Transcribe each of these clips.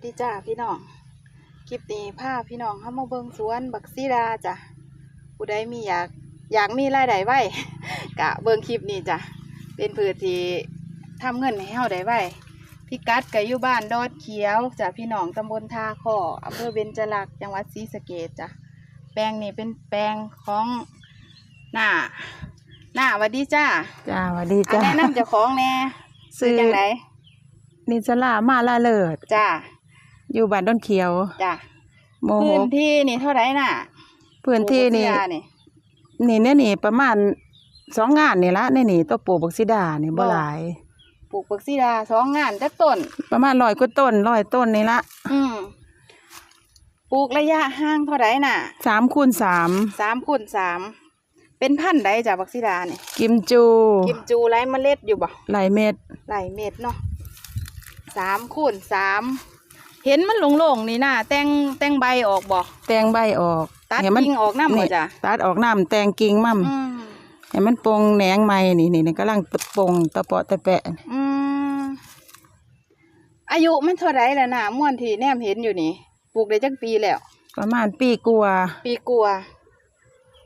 สดีจ้าพี่น้อง คลิปนี้พาพี่น้องเข้ามาเบิ่งสวนบักซีดาจ้ะผู้ใดมีอยากอยากมีรายได้ไว้กะเบิ่งคลิปนี้จ้ะ เป็นพืชที่ทำเงินให้เฮาได้ไว้พิกัดก็อยู่บ้านดอดเขียวจ้ะพี่น้องตำบลท่าข้ออำเภอเบญจลักษณ์จังหวัดศรีสะเกษจ้ะ แปลงนี้เป็นแปลงของหน้าหน้าหวัดดีจ้าจ้าสวัสดีอันจ้าแนะนำเจ้าของแน่ซื้อจังไหนนิสลามาลาเลิศจ้า อยู่บ้านต้นเขียวจ้าโมโหพื้นที่นี่เท่าไหร่น่ะพื้นที่นี่ ปลูกบักซีดานี่นี่เนี่ยนี่ประมาณสองงานนี่ละนี่นี่ตัวปลูกบักซิดานี่บ่บ่หลาย ปลูกบักซีดาสองงานจักต้น ประมาณร้อยกว่าต้นร้อยต้นนี่ละอืมปลูกระยะห่างเท่าไหร่น่ะสามคูณสามสามคูณสามเป็นพันธุ์ใดจ้ะบักซีดานี่กิมจูกิมจูไรเมล็ดอยู่บ่ หลายเม็ดหลายเม็ดเนาะสามคูณสาม เห็นมันหลงๆนี่น่ะแต่งแต่งใบออกบ่แตงใบออกตัดให้มันกิ่งออกน้ำบ่นี่จ้ะตัดออกน้ำแตงกิ่งมั่มอืมให้มันปงแหนงใหม่นี่นี่นี่กำลังปงตะเปาะตะแปะอืมอายุมันเท่าไหร่แล้วน่ะม่วนที่แนมเห็นอยู่นี่ปลูกได้จักปีแล้ว ประมาณปีกลัวาปีกลัวา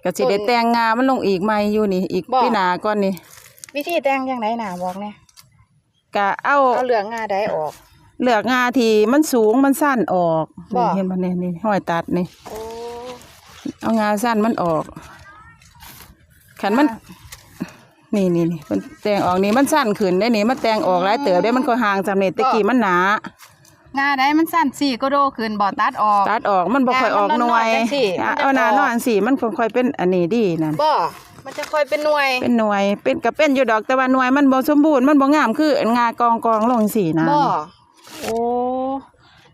ก็สิได้ต้นแตงงามันลงอีกใหม่อยู่นี่ อีกบ่ปีหน้าก่อนนี่วิธีแต่งยังไงน่ะบอกเนี่ยก็เอาเอาเหลืองงาได้ออก เลือกงาที่มันสูงมันสั้นออกบ่ นี่เห็นบ่เนี่ยนี่ห้อยตัดนี่ โอ้เอางาสั้นมันออกขันมัน นี่นี่นี่มันแตงออกนี่มันสั้นขึ้นได้นี่มันแตงออกหลายเติบได้มันก็ห่างจากนี่ตะกี้มันหนา งาได้มันสั้นสี่ก็โดขึ้นบ่ตัดออก ตัดออกมันบ่ค่อยออกหน่วยแต่มันนอนๆจังสิอะมันจะเอาหนาออกนอนสิมันค่อยๆเป็นอันนี้ดีนั่นบ่ มันจะค่อยเป็นหน่วยเป็นหน่วยเป็นก็เป็นอยู่ดอกแต่ว่าหน่วยมันบ่สมบูรณ์มันบ่งามคืองากองกองลงสินะบ่ โอ้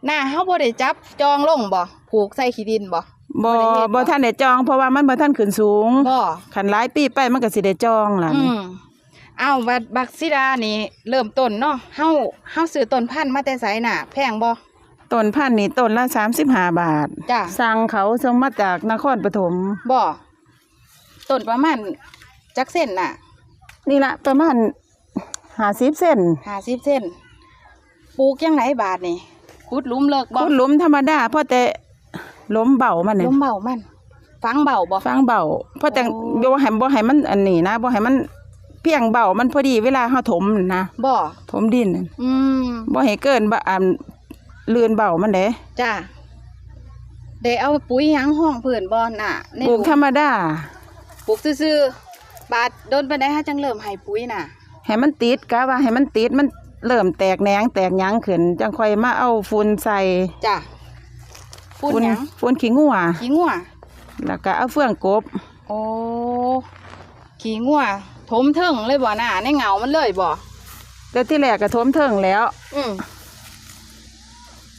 หน้าเฮาบ่ได้จับจองลงบ่ผูกใส่ขี้ดินบ่ บ่บ่ได้เฮ็ดบ่ บ่ทันได้จอง เพราะว่ามันบ่ทันขึ้นสูงบ่ขันหลายปีไปมันก็สิได้จองล่ะอืนี่มเอาบัดบักซิดานี่เริ่มต้นเนาะเฮาเฮาซื้อต้นพันธุ์มาแต่ไสน่ะ แพงบ่ ต้นพันธุ์นี่ต้นละ35 บาทจ้ะ สั่งเขาส่งมาจากนครปฐมบ่ต้นประมาณจักเส้นน่ะนี่ละประมาณ50เส้น50เส้นป ลูกยังไงบาทนี่ขุดหลุมเลิกบ่ขุดหลุมธรรมดาเพราะแต่หล้มเบามันหนี่ลุมเบามัน ฟังเบาบ่ฟังเบาเพราะแต่โอ้ บ่ให้บ่ให้มันอันนี้นะบ่ให้มันเพียงเบามันพอดีเวลาเฮาถมน่ะนะบ่ถมดินน่ะอืมบ่ให้เกินบ่อันเลื่อนเบามันเด้จ้าได้เอาปุ๋ยหยังห้องเพื่อนบ่น่ะในปลูกธรรมดาปลูกซื่อๆบาดโดนปานใดฮะจังเริ่มให้ปุ๋ยน่ะ ให้มันติดกะว่าให้มันติดมัน เริ่มแตกแหนงแตกหยังขึ้นจังค่อยมาเอาฝุ่นใส่จ้ะฝุ่นหยังฝุ่นขี้งัวขี้งัวแล้วก็เอาเฟืองกบโอ้ขี้งัวถมเทิงเลยบ่น่ะในเหงามันเลยบ่แต่ที่แรกก็ถมเทิงแล้วอืม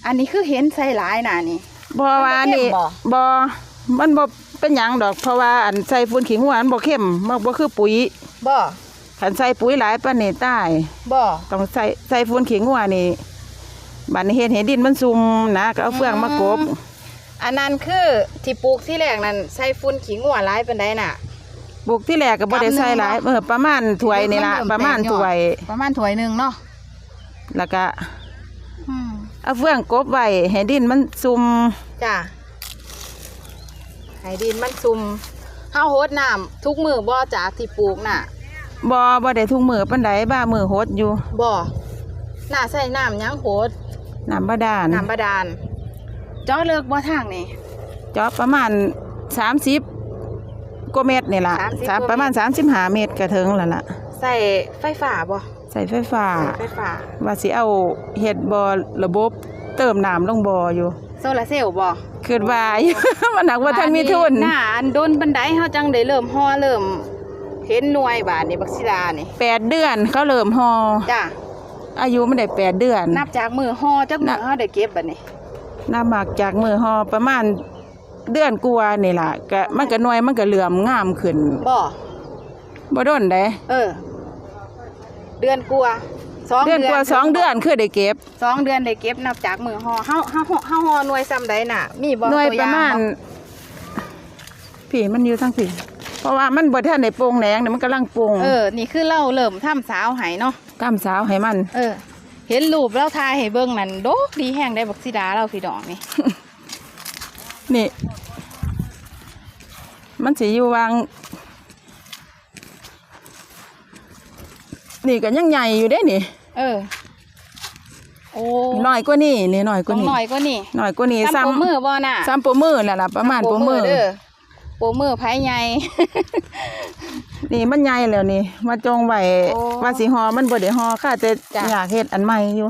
อันนี้คือเห็นใส่หลายน่ะนี่บ่ว่านี่มันบ่เข้มบ่บ่มันบ่เป็นหยังดอกเพราะว่าอันใส่ฝุ่นขี้งัวมันบ่เข้มมันบ่คือปุ๋ยบ่ คันใส่ปุ๋ยหลายปานนี้ตายบ่ต้องใส่ใส่ฝุ่นขี้งัวนี่บัดนี้เฮ็ดให้ดินมันซุ่มนะก็เอาเฟืองมากบ อันนั้นคือที่ปลูกที่แรกนั่นใส่ฝุ่นขี้งัวหลายปานใดน่ะ ปลูกที่แรกก็บ่ได้ใส่หลายเออประมาณถ้วยนี่ล่ะมันเริ่มประมาณแตกยอดถ้วย ประมาณถ้วยหนึงเนาะแล้วก็อืมเอาเฟืองกบไว้ให้ดินมันซุ่มจ้ะให้ดินมันซุ่มเฮาโหดน้ำทุกมือบ่จากที่ปลูกน่ะ บ่บ่ได้ทุกมื้อปานใดบ้ามื้อโหดอยู่บ่น่าใส่น้ำหยังโหดน้ำบาดาลน้ำบาดาลเจาะเลิกบ่ทางนี่เจาะประมาณ30กว่าเมตรนี่ล่ะ30สามกว่าเมตรประมาณ35เมตรก็ถึงแล้วล่ะ ใส่ไฟฟ้าบ่ใส่ไฟฟ้าใส่ไฟฟ้าว่าสิเอาเฮ็ดบ่อระบบเติมน้ำลงบ่ออยู่ โซลาร์เซลล์บ่คิดว่าอยู่มันหนักว่าท่านมีทุนหน้าอันโดนบันไดเฮาจังได้เริ่มห่อเริ่ม เห็นหน่วยบาดนี่บักศิลานี่แปดเดือนเขาเริ่มฮอจ้ะอายุมันได้แปดเดือน นับจากมือห่อจักมืนัอบเฮาได้เก็บบัดนี้น้ำหมักจากมือฮอประมาณเดือนกว่านี่ล่ะก็มันก็หน่วยมันก็เหลื่อมงามขึ้นบ่บ่โดนเด้เออ เดือนกว่าสองเดือนกว่าสองเดือนคือได้เก็บสองเดือนได้เก็บนับจากมือห่อเฮาเฮาเฮาห่อหน่วยซ้ำใดน่ะ มีบ่หน่วยตัวอประย่างมาณบ่พี่มันอยู่ทั้งพี่ เพราะว่ามันบ่ทันได้โปร่งแหนงเนี่ยมันกำลังโปร่งเออ นี่คือเราเริ่มทำสาวให้เนาะกำสาวให้มัน เออ เห็นรูปแล้วทายให้เบิ่งนั่นโดกดีแห้งได้บักสีดาเราพี่ดอกนี่ นี่ มันสิอยู่วาง นี่ก็ยังใหญ่อยู่เด้นี่ เออ โอ้น้อยกว่านี่นี่น้อยกต้ว่าองนี่หน่อยก็นี่น้อยกว่านี่ซ้ำซ้ำโปมือบ่น่ะซ้ำโปรมือนั่นล่ะประมาณโปรมือเด้อ โปมือไผใหญ่ นี่มันใหญ่แล้วนี่ มาจงไว้โอ้ว่าสิฮอมันบ่ได้ฮอค่ะแต่จ้ะ อยากเฮ็ดอันใหม่อยู่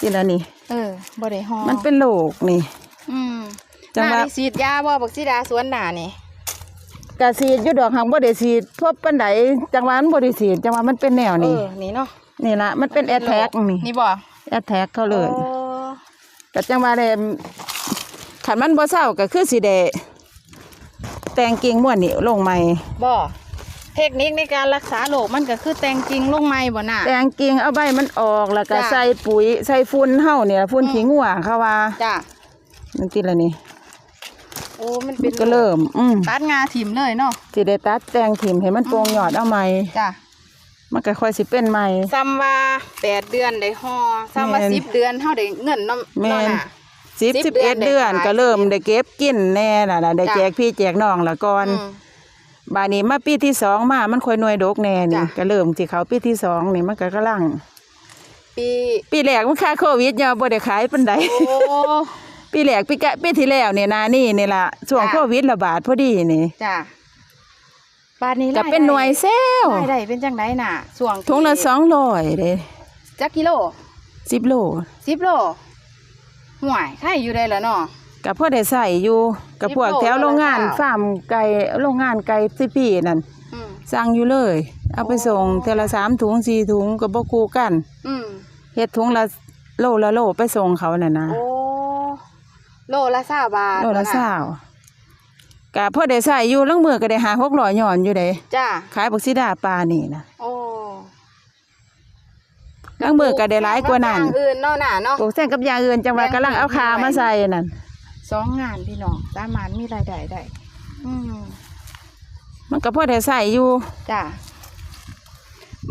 นี่ละนี่ เออบ่ได้ฮอมันเป็นโรคนี่ อืมจังหวะหน้าได้ฉีดยาบ่บักสีดาสวนหน้านี่กะฉีดอยู่ดอกหังบ่ได้ฉีดพบปานใดจังหวะมันบ่ได้ฉีดจังหวะมันเป็นแนวเอนี่ อนี่เนาะนี่ล่ะมันเป็นแอทแทกนี่นี่บ่แอทแทกเขาเลยโอ้ก็จังว่าได้ขันมันบ่เศร้าก็คือสิได้ แต่งกิ่งม่วนนี่ลงใหม่บ่เทคนิคในการรักษาโรคมันก็คือแต่งจริงลงไม้บ่น่ะแต่งกิ่งเอาใบมันออกแล้วก็จ้ะใส่ปุ๋ยใส่ฝุ่นเฮาเนี่ยฝุ่นอืมขี้งัวเขาว่าจ้ะมันกินแล้วนี่โอ้มันเป็นก็เริ่มอืมตัดงาถิ่มเลยเนาะสิได้ตัดแต่งถิ่มให้มันโปร่งยอดเอาใหม่จ้ะมันก็ค่อยสิเป็นใหม่ซ้ำว่าแปดเดือนได้ห่อซ้ำว่าแม่นสิบเดือนเฮาได้เงินเนาะแม่นเนาะน่ะ สิบสิสิบบเดืเอ็อนดได้เดือนขายก็เริ่มได้เก็บกินแน่น่ะนะได้จ้ะแจกพี่แจกน้องละก่อนอืมบาดนี้มาปีที่สองมามันค่อยหน่วยดกแน่นี่จ้ะก็เริ่มที่เขาปีที่สองนี่มันก็กำลัง ปีปีแรกมันค่าโควิดเนี่ยบ่ได้ขายปานใดโอ้ปีแรกปีกะปีที่แล้วเนี่ยนานี่นี่ล่ะช่วงจ้ะโควิดระบาดพอดีนี่จ้ะบาทนี้ก็เป็นหน่วยเซลรายได้เป็นจังไดน่ะช่วงที่ถุงละสองร้อยเด้จักกิโลสิบโลสิบโล ห่วยใครอยู่ได้แล้วเนาะ กับพ่อได้ใส่อยู่กับสิบพวกโลแถวโรงงานละเท่าฟาร์มไก่โรงงานไก่สิปีนั่นอืมสั่งอยู่เลย เอาไปส่งโอ้เทอละสามถุงสี่ถุงก็บ่คู่กันอืมเฮ็ดถุงละโลละโลไปส่งเขาน่ะนะโอ้โลละสาบาทโลละน่เศร้ากับพ่อได้ใส่อยู่ลังมือก็ได้หาหกร้อยหย่อนอยู่เด้จ้าขายบักซิดาปลานี่นะโอ้ ลังมือก็ได้หลายกว่านั้นอย่างอื่นเนาะน่ะเนาะ ปลูกแซงกับอย่างอื่นจังหวะแบ่งกำลังเอาคามาใส่นั่นสองงานพี่น้องสามารถมีรายได้ได้อืมมันก็พอได้ใส่อยู่จ้า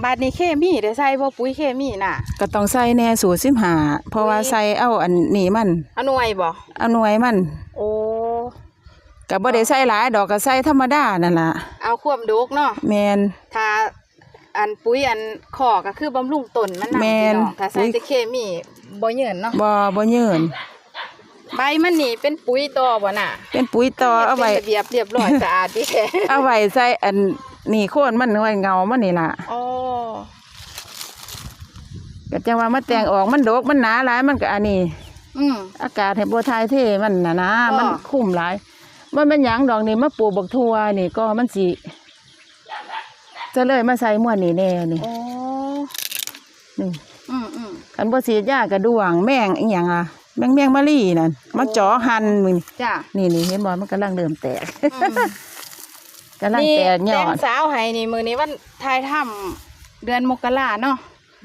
บาทนี้เคมีได้ใส่บ่ปุ๋ยเคมีน่ะ ก็ต้องใส่แน่สูตรสิบหาเพราะว่าอุ๊ยใส่เอาอันนี้มันเอาหน่วยบ่เอาหน่วยมันโอ้ก็บ่ได้ใส่หลายดอกก็ใส่ธรรมดานั่นล่ะเอาความดกเนาะแมนถ้า อันปุ๋ยอันขอก็คือบำรุงต้นมันนำแม่พี่นน้องถ้าใส่ปุ๋ยแต่เคมีบ่เยินเนาะบ่บ่เยินใบมันนี่เป็นปุ๋ยต่อบ่น่ะเป็นปุ๋ยต่อเอาไว้เป็นระเบียบเรียบร้อย สะอาดดีแท้เอาไว้ใส่อันนี่โคนมันไว้เงามันนี่ล่ะโอ้ก็จังว่ามาแต่งออกมันดกมันหนาหลายมันก็อันนี้ อืม อากาศให้บ่ทายเทมันน่ะนะอ๋อมันคุ้มหลาย มันเป็นหยังดอกนี่มาปลูกบักทั่วนี่ก็มันสิ จะเลยมาใส่ม่วนนี่แน่นี่โอ้นี่อืมอืมคันบ่ฉีดยากระดวงแมงอีหยังอะแมงแมงมะลี่นั่นมาเจาะหันมึงจ้านี่นี่เห็นบ่มันกำลังเริ่มแตกอืมกำลังนี่แตกยแต่องดสาวให้นี่มื้อนี้วันทายถ้ำเดือนมกราเนาะ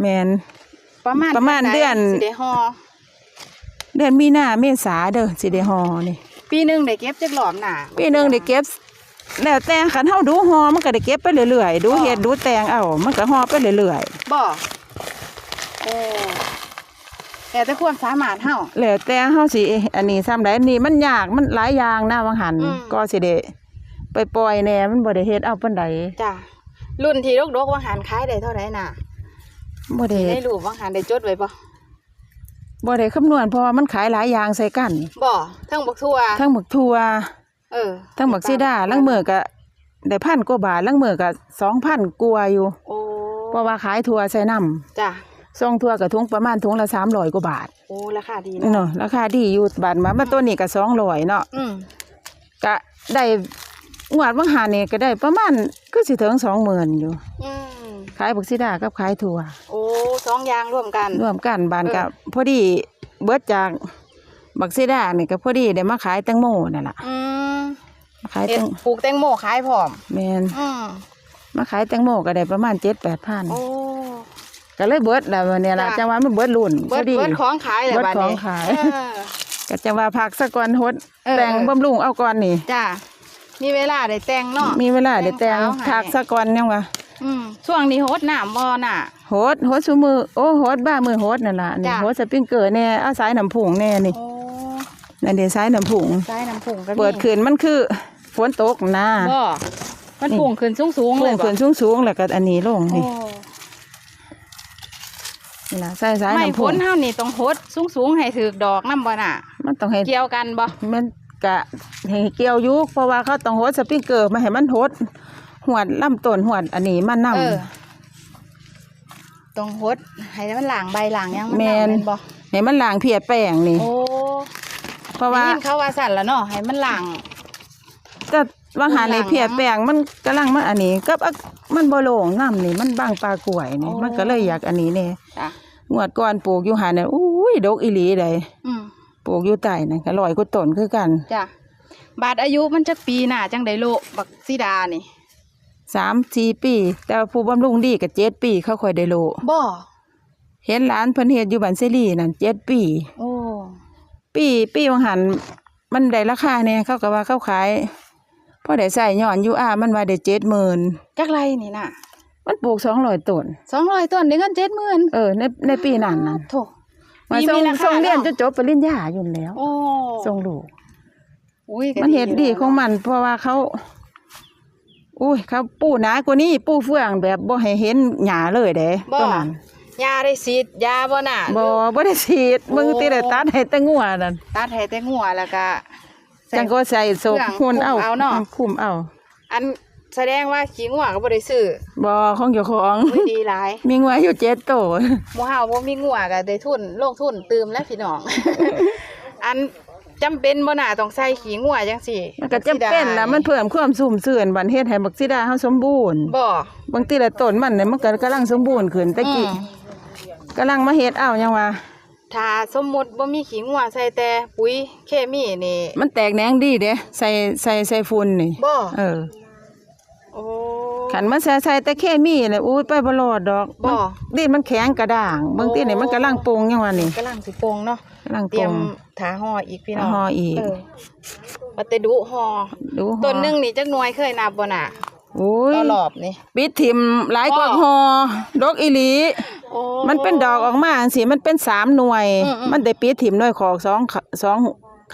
แมน ประมาณประมาณใเดือน สิได้ฮอเดือนมีนาเมษาเด้อสิได้ฮอนี่ปีหนึงได้เก็บจักหลอมน่ะปีหนึงได้เก็บ แล้วแต่คันเฮาดูฮอมันก็ได้เก็บไปเรื่อยๆ ดูเฮ็ดดูแตงเอามันก็ฮอไปเรื่อยบ่โอ้แต่แต่ความสามารถเฮาๆแล้วแต่เฮาสิ อันนี้ซ้ำใดนี่มันยากมันหลายอย่างนะบางหันอืมก็สิได้ไปปล่อยแหน่มันบ่ได้เฮ็ดเอาปานใดจ้ารุ่นที่ดกๆว่างหันขายได้เท่าไหร่น่ะบ่ได้ในรูปว่างหันได้จดไว้บ่บ่ได้คำนวณเพราะว่ามันขายหลายอย่างใส่กันบ่ทั้งบักทั่วทั้งหมึกทั่ว เออทั้งหมึกซีดาลังมือก็ได้พันกว่าบาทลังมือก็2,000กว่าอยู่โอ้เพราะว่าขายทั่วใส่น้ำจ้าส่งทั่วก็ถุงประมาณถุงละ300กว่าบาทโอ้ราคาดีเนาะเนาะราคาดีอยู่บาทมามาตัวนี้ก็200เนาะอืมก็ได้งวดบางหานี่ก็ได้ประมาณก็สิถึง20,000อยู่อืมขายบักซีดากับขายทั่วโอ้สองอย่างร่วมกันรวมกันบานเออก็พอดีเบิดจากบักซีดานี่ก็พอดีได้มาขายแตงโมนั่นล่ะอืมมา ขายเฮ็แตดงปลูกแตงโมขายพร้อมแมนอืมมาขายแตงโมก็ได้ประมาณเจ็ดแปดพันโอ้ ก็เลยเบิดแล้ววันนี้ล่ะจ้ะ จังว่ามันเบิดรุ่นพเบิอดดีเบิดของขายเลยเบิดบัดของนี้ขาย เออ ก็จังว่าพักสักก่อนหดเออ แต่งบำรุงเอาก่อนนี่ จ้ามีเวลาได้แต่งเนาะ มีเวลาได้แต่งแต่งเช้าให้ พักสักก่อนยังวะอืมช่วงนี้โหดน้ำบ่น่ะหโหดโหดซุมือโอ้โหดบ้ามือโหดนั่นล่ะนี่จ้ะ โหดสปริงเกอร์แน่เอาสายน้ำผุงแน่นี่ โอ้ นั่นเดี๋ยวสายน้ำผุงใต้น้ำผุ่งก็มีเปิดขึ้นมันคือฝนตกนะบ่มันผุ่งขึ้นสูงๆผุเลงยบ่ขึ้นสูงๆแล้วก็อันนี้ลงโอ้นี่นี่ล่ะใส่สายไม่น้ำผผุลงเฮานี่ต้องโหดสูงๆให้ถือดอกนํบ่น่ะ มันต้องให้เกี่ยวกันบ่มันกะให้เกี่ยวอยุเพราะว่าเขาต้องโหดสปริงเกอร์มาให้มันโหดหวดลำต้นหวดอันนี้มันนำเออต้องโหดให้มันหลางใบหลางหยังมันแม่น หลางบ่ให้มันล้างเพียแป้งนี่ โอ้ เพราะว่าได้ยินเขาว่าสั่นแล้วเนาะให้มันหลางก็ว่าหาในล้างเพียแป้งมันกำลังมันอันนี้กับอักมันบ่โล่งน้ำนี่มันบางปลากล้วยนี่โอ้มันก็เลยอยากอันนี้แน่จ้ะงวดก่อนปลูกอยู่หาเนี่ยอุ้ยดกอีหลีเลยอืมปลูกอยู่ใต้นั่นก็ลอยก็ต้นคือกันจ้ะบาดอายุมันจักปีหน้าจังได้โลบักซีดานี่สามสี่ปี แต่ว่าผู้บำรุงดีก็เจ็ดปีเขาค่อยได้โลบ่เห็นหลานเพิ่นเฮ็ดอยู่บ้านเซรีนั่นเจ็ดปี โอ้ ปีปีวังหันมันได้ราคาเนี่ยเขาก็ว่าเขาขายพอได้ใส่ย้อนอยู่อามันว่าได้เจ็ดหมื่นจักไรนี่น่ะ มันปลูกสองร้อยต้นสองร้อยต้นได้เงินเจ็ดหมื่นเออในในปีนั้นนั่นโถมาปีส่งมีราคาส่งเรียนจเนาะนจบปริญญาอยู่แล้วโอ้ส่งลูกอุ้ยก็มันเห็ดดียู่ของมัน เพราะว่าเขาอุ้ยเขาปูหนากว่านี้ปูเฟืองแบบบ่ให้เห็นหญ้าเลยเด้บ่ตัวนั้น ยาได้ฉีดยาบ่น่ะ บ่บ่ได้ฉีดโอ้มึงติได้ตัดให้แต่งัวนั่นตัดให้แต่งัวแล้วก็ใส่จังก็ใส่ศพเครื่องหุ่นเอาคุมเอาเนาะคุมเอา อันแสดงว่าขี้งัวก็บ่ได้ซื้อบ่ของเจ้าของอุ้ยดีหลาย มีงัวอยู่เจ็ดตัวหมู่เฮาบ่มีงัวก็ได้ทุนลงทุนตืมแล้วพี่น้อง อันจำเป็นบ่น่าต้องใส่ขี้งัวจังซี่มันก็จำเป็นนะมันเพิ่มความสุ่มเสื่อนบันเฮ็ดให้บักซิดาเฮาสมบูรณ์บ่บางทีละต้นมันเนี่ยมันก็กำลังสมบูรณ์ขึ้นแต่กี้อืม กำลังมาเฮ็ดเอายังว่าถ้าสมมุติบ่มีขี้งัวใส่แต่ปุ๋ยเคมีนี่มันแตกแหนงดีเด้ใส่ใส่ใส่ฝุ่นนี่บ่เออโอ้ขันมันใส่ใส่แต่เคมีเลยอุ้ยไปบ่รอดดอกบ่ดินมันแข็งกระด้างบางทีนี่มันกำลังปรุงยังว่านี่กำลังสิโปงเนาะกำลังเตปรีรุยมงถาห่ออีกพี่น้องห่ออีกเออว่าแต่ดุห่อดูต้นหนึงนี่จักหน่วยเคยนับบ่น่ะ อุ้ยต่อรอบนี่ปิดถิ่มหลายกว่าบ่หอดอกอีหลีโอ้มันเป็นดอกออกมาจังซี่มันเป็นสามหน่วยอืมอืมมันได้ปิดถิ่มหน่วยของสองขสอง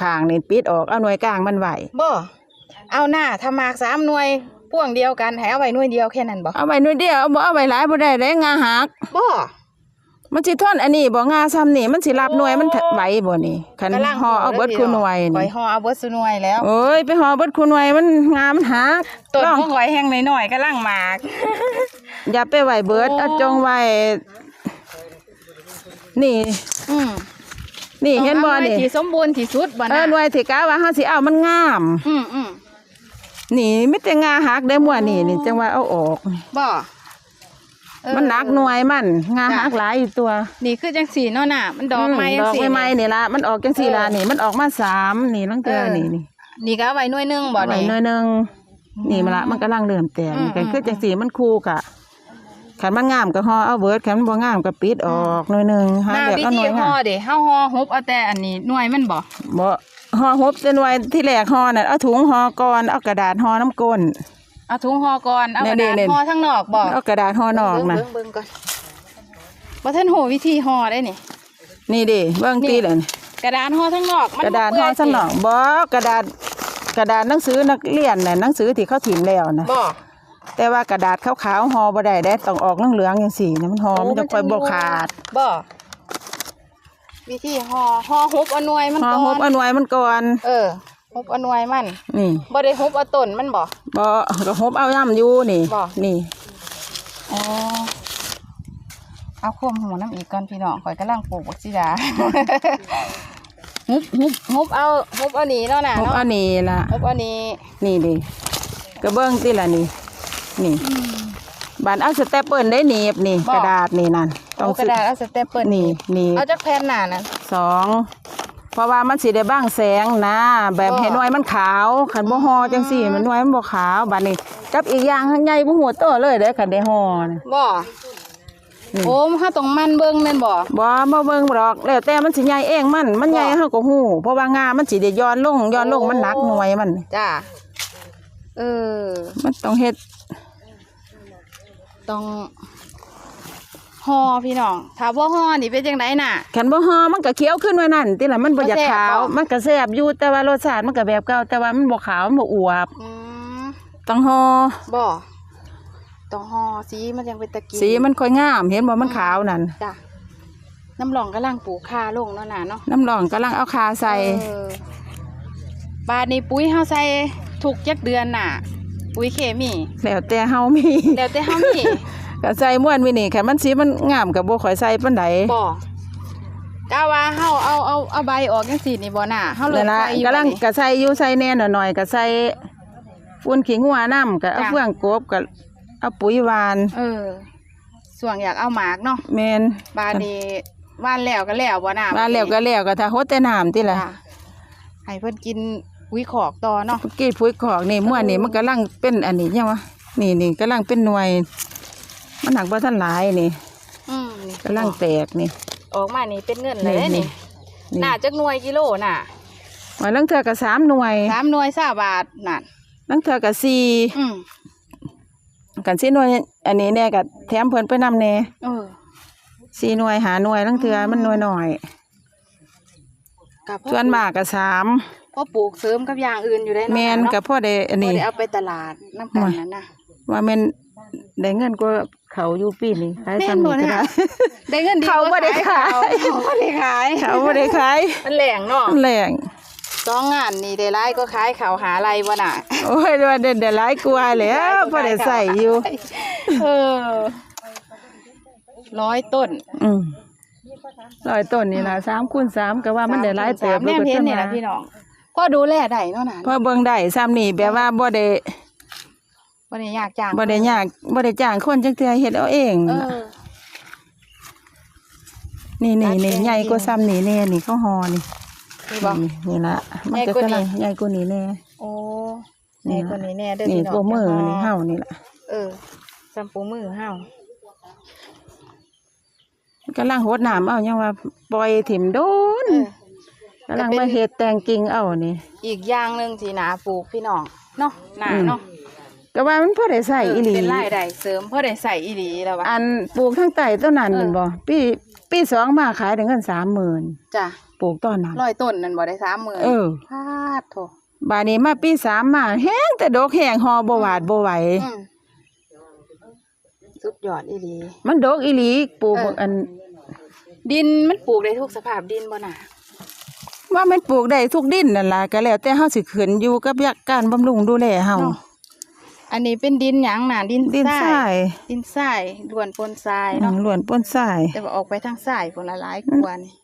ข้างนี่ปิดออกเอาหน่วยกลางมันไว้บ่เอาหน้าถ้ามากสามหน่วยพ่วงเดียวกันให้เอาไว้หน่วยเดียวแค่นั้นบ่เอาไว้หน่วยเดียวเอาบ่เอาไว้หลายบ่ได้ได้งาหักบ่ มันสิทนอันนี้บ่งาซ้ำนี่มันสิรับหน่วยมันไหวบ่นี่คันกำลังห่อเอาเบิดคูหน่วยข่อนี่ยห่อเอาเบิดซุหน่วยแล้วโอ้ยไปห่อเบิดคูหน่วยมันงามันหักต้นลองของข่อยแห้งน้อยๆกำลังหมาก อย่าไปไหวเบิดโอ้เอาจงไว้นี่ อืมนี่เห็นบ่อาไว้นี่ที่สมบูรณ์ที่สุดบ่เอนะอหน่วยที่กะว่าเฮาสิเอามันงาม อืมอืมนี่มีแต่งาหักได้อมั่วนี่นี่จังว่าเอาออกบ่เออ มันหนักหน่วยมันงาหักหลายอยู่ตัวนี่คือจังสีเนาะน่ะ มันดอกไม้มจัดงอกสีไม้ๆนี่ล่ะมันออกจังซี่ล่ะเออนี่ มันออกมาสามนี่ลังเทื่อเออนี่นี่นี่ก็เอาไว้หน่วยหนึงบ่ไว้นี่ หน่อยหนึงนี่มันละมันกำลังเริ่มแตกอืมก็คือจังซี่มันคู่กะขันมันงามก็ห่อเอาเบิดขันมันบ่งามก็ปิดออกหน่อยหนึงหาหน้าแบบวิเอาหธีน่วยห่งาอม เด้เฮาห่อฮุบเอาแต่อันนี้หน่วยมันบ่บ่ห่อหบเป็นไว้ที่แรกห่อน่ะเอาถุงห่อก่อนเอากระดาษห่อน้ำก้น เอาถุงห่อก่อน เอากระดาษเนี่ยๆๆห่อทั้งนอกบ่เอากระดาษห่อนอกนะเบิ่งเบิ่งก่อนบ่ทันหูวิธีห่อได้นี่ นี่ดิเบิ่งตีเลยกระดาษห่อทั้งนอกมันกระดาษบ่ห่อเปื้ยสนองบ่กระดาษกระดาษหนังสือนักเรียนน่ะหนังสือที่เขาถิ่มแล้วนะบ่แต่ว่ากระดาษขาวๆห่อบ่ได้ได้ต้องออกเหลืองๆจังซี่นะมันห่อมันจะค่อยบ่ขาดบ่วิธีห่อห่อฮุบเอาหน่วยมันห่อก่อนหบเอาหน่วยมันก่อน เออ ฮุบเอาหน่วยมันนี่บ่ได้ฮุบเอาต้นมันบ่บ่ก็หบเอาย่ํอยู่นี่บ่นี่อ๋อเอาควมหูน้ำอีกก่อนพี่น้องข่อยกำลังปลูกบักซีดาฮุบฮุบฮุบเอาฮุบเอานี่เนาะน่ะหบเนาะเอานี่ล่ะฮุบเอานี่นี่ดิก็เบิ่งติล่ะนี่นี่บานเอาสเตปเปิลได้หนีบนี่กระดาษนี่นั่นเอากระดาษเอาสเตปเปิลนี่นี่เอาจากแผ่นหนาน่ะสองเพ ราะว่ามันสิได้บ้างแสงนะ แบบบ่ให้หน่วยมันขาวขันบ่ฮอจังสี่มันหน่วยมันบ่ขาวบัดนี้กับอีกอย่างข้างใหญ่บ่หัวโตเลยเด้อคันได้ฮอนะบ่นี่โอ้มเฮาต้องมันเบิ่งแม่นบ่บ่บ่เบิ่งดอกแล้วแต่มันสิใหญ่เองมันมันใหญ่บ่เฮาก็ฮู้เพราะว่างามันสิได้ย้อนลงย้อนลงโอ้มันหนักหน่วยมันจ้าเออ มันต้องเฮ็ดต้อง หห่อพี่น้องถ้าบ่ห่อนี่เป็นจังไดน่ะ ขันบ่ฮอมันก็เคี้ยวขึ้นไว้นั่นติล่ะมันบ่อยากบ่แซ่บขาว บ่ มันก็แซ่บอยู่แต่ว่ารสชาติมันก็แบบเก่าแต่ว่ามันบ่ขาวมันบ่อวบอืมต้องฮอบ่ต้องห่อสีมันยังเป็นตะกี้สีมันค่อยงาม เห็นบ่มันขาวนั่นจ้ะน้ำหลองกำลังปลูกคาลงเนาะน่ะเนาะน้ำรองกำลังเอาคาใส่เออบาดนี้ปุ๋ยเฮาใส่ทุกจักเดือนน่ะ ปุ๋ยเคมี แล้วแต่เฮามี แล้วแต่เฮามี ก็ใส่ม่วนวินี่คันมันสีมันงามก็บ่ค่อยใส่ปานใดบ่กะว่าเฮาเอาเอาเอาใบออกจังซี่นี่บ่น่ะเฮาเลินั่กนล่ะใส่อยู่กำลังบัดนี้ก็ใส่อยู่ใส่แน่หน่อยๆก็ใส่ฝุ่นขี้งัวน้ำก็เอาจ้ะเฟืองกบก็เอาปุ๋ยหวาน เออส่วงอยากเอาหมากเนาะแม่นบาดนี้ว่านแล้วก็แล้วบ่น่ะว่าแล้วก็แล้วก็ถ้าโฮดแต่น้ำติล่ะจ้ะให้เพิ่นกินปุ๋ยขอกต่อเนาะเมื่อกี้ปุ๋ยขอกนี่ม่วนนี่มันกำลังเป็นอันนี้ยังวะนี่นี่กำลังเป็นหน่วย มันหักบ่ทันหลายนี่อืมนี่กำลังแตกนี่ ออกมานี่เป็นเงินเลยนี่ นี่นี่น่าจักหน่วยกิโลน่ะหอยลังเทือก็สามหน่วยสามหน่วย20บาทน่ะลังเทือก็สี่อืมกันสี่หน่วย อันนี้แน่ก็แถมเพิ่นไปนำแน่เออสี่หน่วยหาหน่วยลังเทือมันหน่วยหน่อยกับส่วนมากก็สามพ่อปลูกเสริมกับอย่างอื่นอยู่ได้เนาะแมนเนาะกับพ่อได้อันบ่นี้ ได้เอาไปตลาดน้ำกันนั่นนะว่าแม่น ได้เงินกว่าเขาอยู่ปีนี้ขายแม่นซ้ำบ่นี่ก็น่ะได้ได้เงินดีเขาบ่ได้ขาย เขาบ่ได้ขายเขาบ่ได้ขายมันแหลงเนาะแรงสองงานนี่ได้ร้ายก็ขายเขาวหาอะไรบ่น่ะโอ้ยว่าเด่นได้หลายกว่าแล้วพอได้ใส่อยู่ เออร้อยต้นอืมร้อยต้นนี่ล่ะสามคูณสามก็ว่ามันได้หลายเติบสามแนมเห็นนี่ล่ะพี่น้องก็ดูแลได้เนาะน่ะ พอเบิ่งได้ซ้ำนี่แบบว่าบ่ได้ บ่ได้ยากจ้างบ่ได้ยากบ่ได้จ้างคนจักเทื่อเฮ็ดเอาเองเอน่ะอนี่นี่ตัดนี่เองใหญ่กว่าจริงซ้ำนี่แน่นี่เขาห่อนี่นี่บ่นี่นี่ละมันใหญ่จะกว่านี้กำลังใหญ่กว่านี้แน่โอ้แน่กว่านี้แน่เด้อนี่พี่น้องโบมือนี่เฮานี่ล่ะเออซัมปูมือเฮากำลังหดน้ำเอายังว่าปล่อยถิ่มโดนเออกำลังมาเฮ็ดแต่งกิ่งเอานี่ อีกอย่างหนึ่งที่นาปลูกพี่น้องเนาะนาอืมเนาะ ก็ว่ามันพอได้ใส่อีหลีเป็นรายได้เสริมเพราะได้ใส่อีหลีแล้ววะอันปลูกทั้งไต่ต้นนั้นเออแมันบ่ปีปีสองมาขายได้เงินสามหมื่นจ้ะปลูกต้นนั้นร้อยต้นนั่นบ่ได้สามหมื่นเออพาดโถบาดนี้มาปีสามมาแห้งแต่ดอกแห้งหอบ่หวาดบ่ไหวอืมสุดยอดอีหลี มันดอกอีหลีปลูกเอออั อัน ดินมันปลูกได้ทุกสภาพดินบ่น่ะ ว่ามันปลูกได้ทุกดินนั่นล่ะก็แล้วแต่เฮาสิขึ้นอยู่กับยักการบำรุงดูแลเฮาเนาะ อันนี้เป็นดินหยังน่ะดินดินทรายดินทรายด่วนปนทรายอืเนาะมล้วนปนทรายแต่ว่าออกไปทางทรายคนละหลายกว่านี่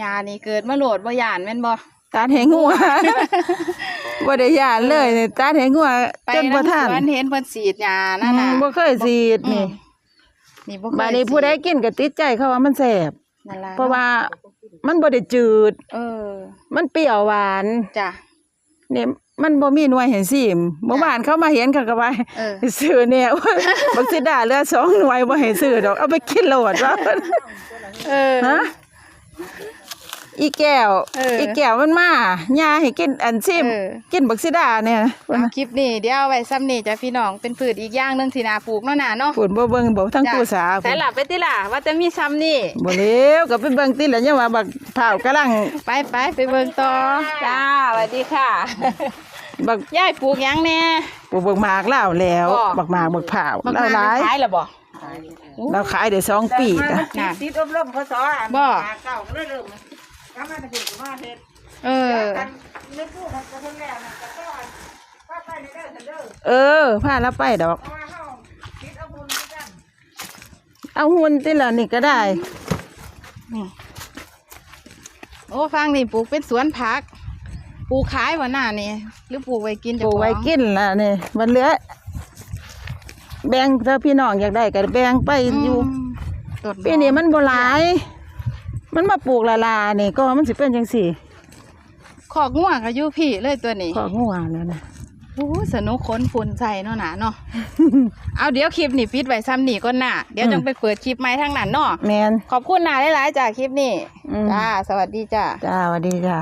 ยานี่เกิดมาโหลดบ่ย่านแม่นบ่ตัดให้งัวบ่ได้ย่านเลยนี่ตัดให้งัวไปจนบ่ทันำสวนเห็นเพิ่นฉีดยานั่นน่ะอืมบ่เคยสีดนี่อืมนี่บ่เคยบาดนี้ผู้ใดกินก็ติดใจเขาว่ามันแซ่บนั่นล่ะเพราะว่ามันบ่ได้จืด เออ มันเปรี้ยวหวานจ้ะเนี่ย มันบ่มีหน่วยให้ซิมเมื่อวานเขามาเห็นเขาก็ว่าเออ ซื้อเนี่ยบักสิดาเหลือสองหน่วยบ่ให้ซื้อดอก เอาไปกินโหลดว่าเออ ฮะอีแก้วเอออีอีแก้วมันมาย่าให้กินอันซิมเออ กินบักสิดาเนี่ยเอาคลิปนี้เดี๋ยวเอาไว้ซ้ำนี่จ้ะพี่น้องเป็นพืชอีกอย่างหนึงที่น่าปลูกเนาะน่ะเนาะพูดบ่เบิ่งบ่ทั้งจ้ะผู้สาวแต่หลับไปติล่ะว่าจะมีซ้ำนี่ บ่เลวก็ไปเบิ่งติแล้วยังว่าบักเผาวกำลัง ไปไปไปเบิ่งต่อ จ้าสวัสดีค่ะ บักยายปลูกหยังแน่ปลูกบักหมากแล้วแล้วบ่บักหมากบักเผาวบักแล้วนาหลาย ขายแล้วบ่ เราขายได้สองปีจ้ะน่ะติดอบรมพศอะบ่เก่าก็เลยเริ่มทำมาแต่ถึงมาเฮ็ดเออ กันไม่พูดกันจะเพิ่งแล้วนะแต่ก็ป้าไปในเด้อทันเด้อเออพาเราไปดอก เพราะว่าเฮาติดเอาบุญด้วยกัน เอาหุ่นติละนี่ก็ได้นี่โอ้ฟังนี่ปลูกเป็นสวนผัก ปลูกขายวันหน้านี่หรือปลูกไว้กินปเจ้าลูกของไว้กินล่ะนี่มันเหลือ แบ่งถ้าพี่น้องอยากได้ก็แบ่งไปอยู่ มต้นหอมปีนี้มันบ่หลาย มันมาปลูกละลานี่ก็มันสิเป็นจังสี่ขอกง่วงกับยูพี่เลยตัวนี้ ของัวแล้วนะ โอ้สนุกค้นฝุ่นใส่เนาะหนาเนาะ เอาเดี๋ยวคลิปนี่ปิดไว้ซ้ำนี่ก่อนหน้าเดี๋ยวอืมจงไปเปิดคลิปใหม่ทางนั้นเนาะ แมน ขอบคุณนาหลายๆจากคลิปนี้ อืม จ้า สวัสดีจ้า จ้าสวัสดีจ้า